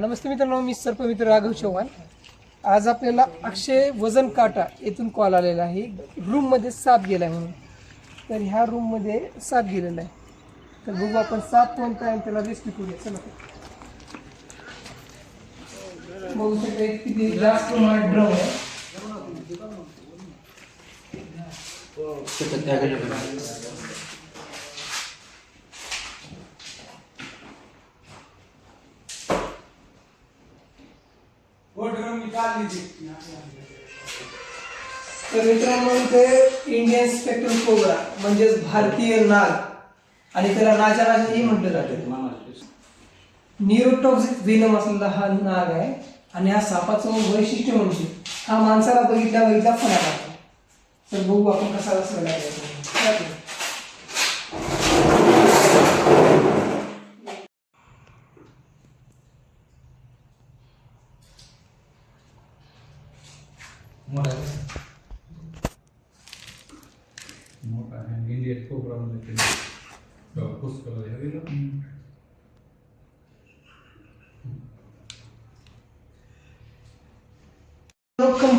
नमस्ते मित्रांनो मी सर्पमित्र राघव चव्हाण आज आपल्याला अक्षय वजन काटा येथून कॉल आलेला आहे. रूममध्ये साप गेला आहे म्हणून. तर ह्या रूममध्ये साप गेलेला आहे. तर बघू आपण साप कोणता आहे आणि त्याला रेस्क्यू करूया. चला. बघू शकता किती जास्त प्रमाणात ड्रम आहे. तर मित्रांनो इथे इंडियन स्पेक्ट्रम कोबरा म्हणजेच भारतीय नाग आणि त्याला नाजा राजाही म्हटलं जाते. न्यूरोटॉक्सिक विनम असलेला हा नाग आहे आणि हा सापाचं वैशिष्ट्य म्हणजे हा माणसाला बघितल्या बघितल्या फणा टाकतो तर बघू आपण कसा कसं लागायचा मोठा आहे इंडियन कोबरामध्ये ते पुस्तकं हे दिलं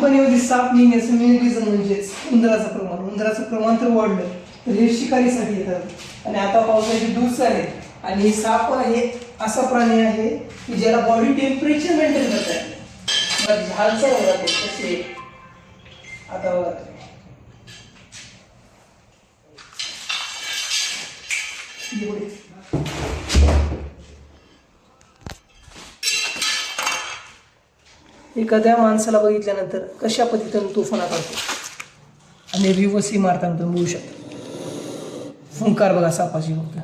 कंपनीमध्ये साप निघण्याचं मेन रिझन म्हणजेच उंदराचं प्रमाण उंदराचं प्रमाण तर वाढलं. तर हे शिकारीसाठी येतात. आणि आता पावसाचे दिवस आहेत आणि हे साप हे असा प्राणी आहे की ज्याला बॉडी टेम्परेचर मेंटेन करता येते हालचाल होतात कसे आता बघा एवढे. एखाद्या माणसाला बघितल्यानंतर कशा पद्धतीनं तो फणा काढतो आणि रिवर्सही मारताना तुम्ही मिळू शकता. फुंकार बघा सापाची फक्त.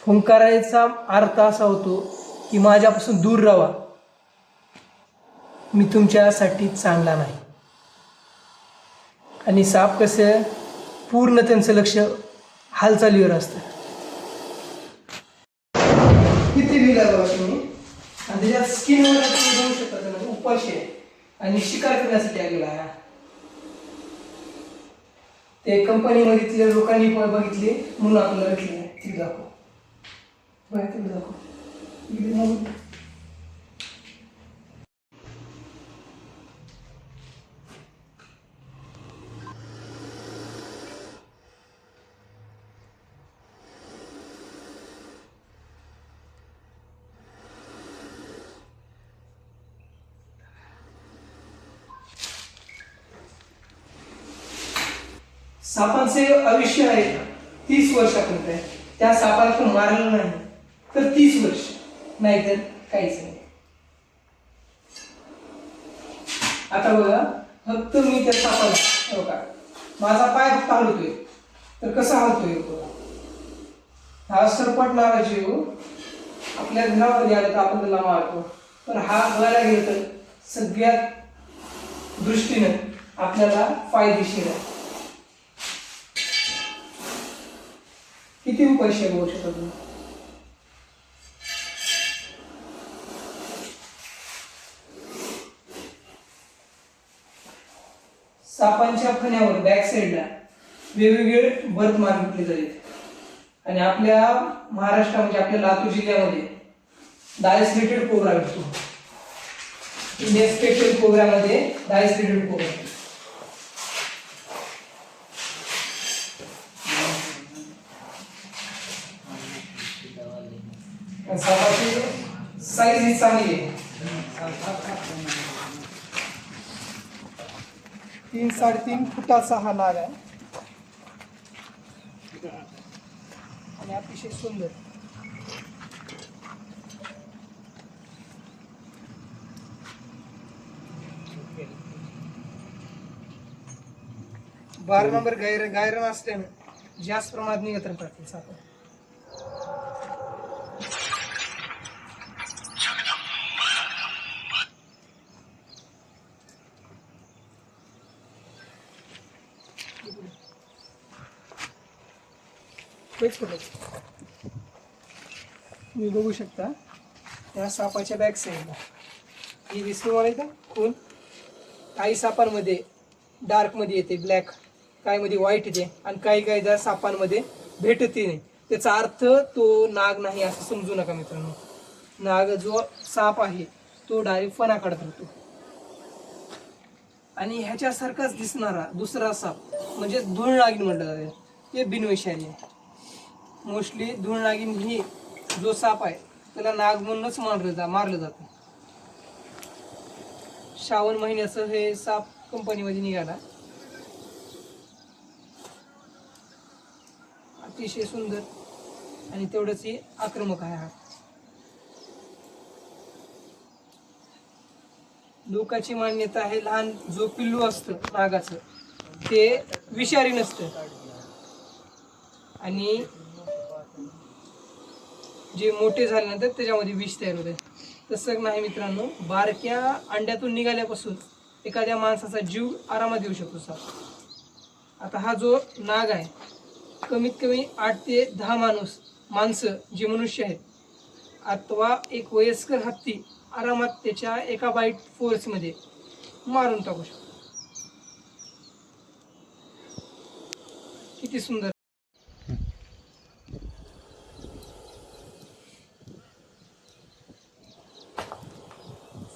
फुंकारायचा अर्थ असा होतो की माझ्यापासून दूर राहा. मी तुमच्यासाठी चांगला नाही. आणि साप कसं पूर्ण त्यांचं लक्ष हालचालीवर असतं. किती विला बाबा तुम्ही. आणि त्याच्या स्किनवर तुम्ही शकता त्याला. उपाशी आहे. आणि शिकार करण्यासाठी आलेला आहे. कंपनी ते लोकांनी पण बघितले. म्हणून आपल्याला भेटले. ती दाखव. बघा दाखव. सापांचे आयुष्य आहे तीस वर्षापर्यंत आहे त्या सापाला पण मारलं नाही. तर तीस वर्ष. नाही तर काहीच नाही. आता बघा फक्त मी त्या सापाला हो हे बघा माझा पाय फक्त तर कसा हलतोय बघा? हा सरपट जीव आपल्या घरामध्ये आला तर आपण त्याला मारतो. पण हा बघायला गेलं तर सगळ्यात दृष्टीनं आपल्याला फायदेशीर आहे. किती पैसे मिळू शकत सापांच्या फण्यावर बॅक साईडला वेगवेगळे बर्थ मार्क घेतले जातात. आणि आपल्या महाराष्ट्रामध्ये म्हणजे आपल्या लातूर जिल्ह्यामध्ये डायस रिलेटेड प्रोग्राम असतो. इंडिया स्पेशल प्रोग्राममध्ये डायस रिलेटेड प्रोग्राम सापाची साईज ही चांगली आहे. तीन साडेतीन फुटाचा हा नाग आहे. आणि अतिशय सुंदर. बारा नंबर गायरन गायरन असल्यानं जास्त प्रमाणात नियंत्रण करते सापड हेच कुठे तुम्ही बघू शकता. या सापाच्या बॅक साईडला ही दिसते मला इथं? खून काही सापांमध्ये डार्कमध्ये येते ब्लॅक काही मध्ये व्हाईट येते आणि काही काही त्या सापांमध्ये भेटते नाही. त्याचा अर्थ तो नाग नाही असं समजू नका मित्रांनो. नाग जो साप आहे तो डायरेक्ट फणा काढत राहतो आणि ह्याच्यासारखाच दिसणारा दुसरा साप म्हणजे धूळ नागिन म्हटलं जाते. ते बिनविषारी आहे. मोस्टली धूळ नागिन ही जो साप आहे त्याला नाग म्हणूनच मारलं जा मारलं जातं. श्रावण महिन्याचं हे साप कंपनीमध्ये निघाला. अतिशय सुंदर आणि तेवढंच हे आक्रमक आहे हा. लोकांची मान्यता आहे लहान जो पिल्लू असतं नागाचं ते विषारी नसतं. आणि जे मोठे झाल्यानंतर त्याच्यामध्ये विष तयार होते तसं नाही मित्रांनो बारक्या अंड्यातून निघाल्यापासून एखाद्या माणसाचा जीव आरामात येऊ शकतो सर. आता हा जो नाग आहे कमीत कमी आठ ते दहा माणूस माणसं जे मनुष्य आहेत अथवा एक वयस्कर हत्ती आरामात त्याच्या एका बाईट फोर्समध्ये मारून टाकू शकतो. किती सुंदर.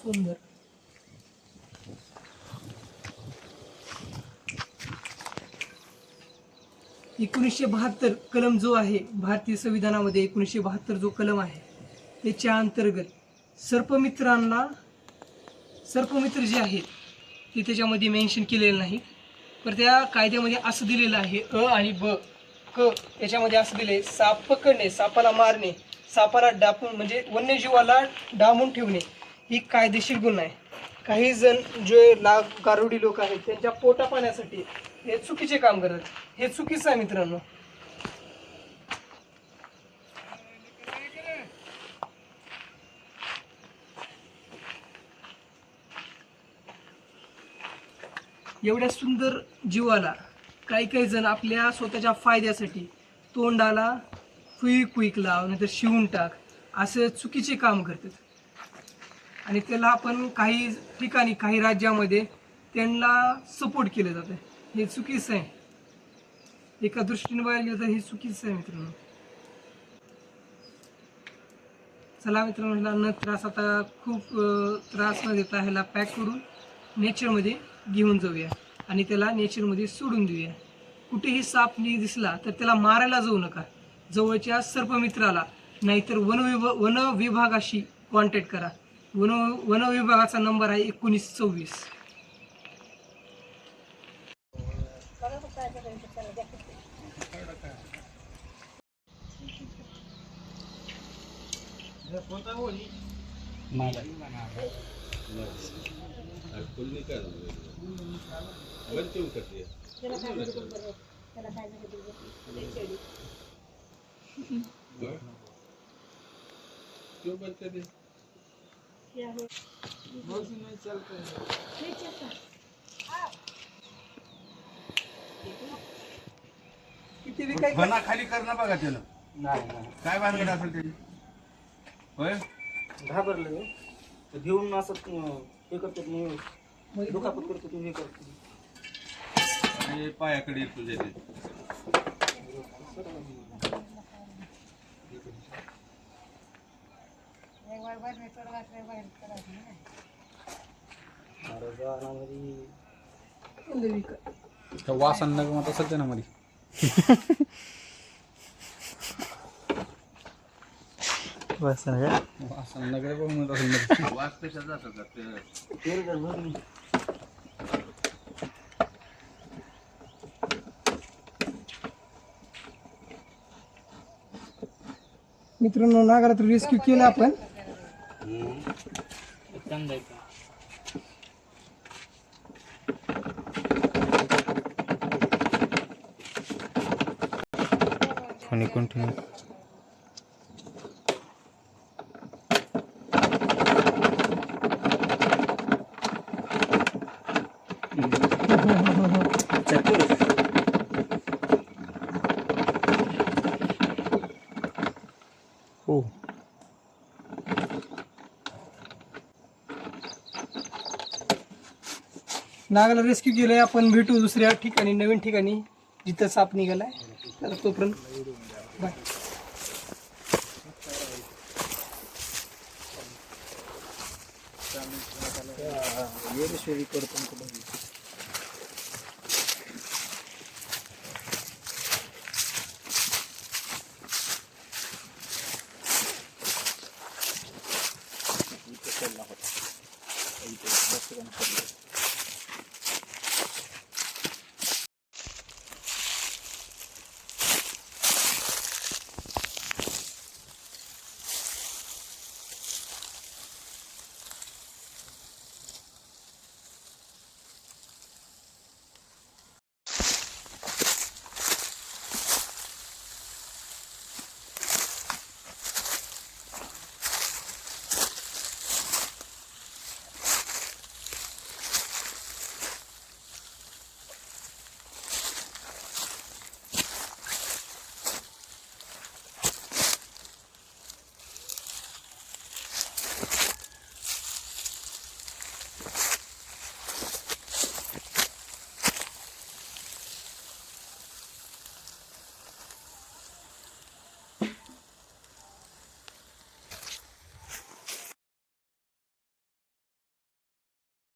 सुंदर. एकोणीसशे बहात्तर कलम जो आहे भारतीय संविधानामध्ये एकोणीसशे बहात्तर जो कलम आहे त्याच्या अंतर्गत सर्पमित्रांना सर्पमित्र जे आहेत ते त्याच्यामध्ये मेन्शन केलेलं नाही. तर त्या कायद्यामध्ये असं दिलेलं आहे अ आणि ब क याच्यामध्ये असं दिले साप पकडणे सापाला मारणे सापाला डापून म्हणजे वन्यजीवाला डांबून ठेवणे. ही कायदेशीर गुन्हा आहे. काही जण जे ला गारुडी लोक आहेत त्यांच्या पोटा पाण्यासाठी हे चुकीचे काम करतात. हे चुकीचं आहे मित्रांनो. एवढ्या सुंदर जीवाला काही काही जण आपल्या स्वतःच्या फायद्यासाठी तोंडाला क्विक क्विक लाव नाहीतर शिवून टाक असं चुकीचे काम करतात. आणि त्याला आपण काही ठिकाणी काही राज्यामध्ये त्यांना सपोर्ट केलं जातं हे चुकीचं आहे. एका दृष्टीने बघायला गेलं तर हे चुकीचं आहे मित्रांनो. चला मित्रांनो ह्याला न त्रास आता खूप त्रास न देता ह्याला पॅक करून नेचरमध्ये घेऊन जाऊया. आणि त्याला नेचरमध्ये सोडून देऊया. कुठेही साप नि दिसला तर त्याला मारायला जाऊ नका. जवळच्या सर्पमित्राला नाहीतर वन विभ वन विभागाशी कॉन्टॅक्ट करा. वन वन विभागाचा नंबर आहे एकोणीस सव्वीस. क्यों बंद कर दिया? काय बना खाली कर ना बघा त्यानं काय भानगड असेल त्याची? होय? घाबरलं मी. तर घेऊन असं अं, हे करतात मग दुखापत करतो तुम्ही हे करतो. आणि पायाकडे येत तुझ्या ते विक- वासन नग तसंच आहे ना. मध्ये वासन नगर बघ म्हणत असेल मध्ये वास कशाचा असतात ते तेल जर भरली मित्रांनो नागरात रेस्क्यू केला आपण. चांगलं आहे का नागाला रेस्क्यू आहे आपण भेटू दुसऱ्या ठिकाणी नवीन ठिकाणी जिथं साप निघालाय. तर तोपर्यंत बाय इथे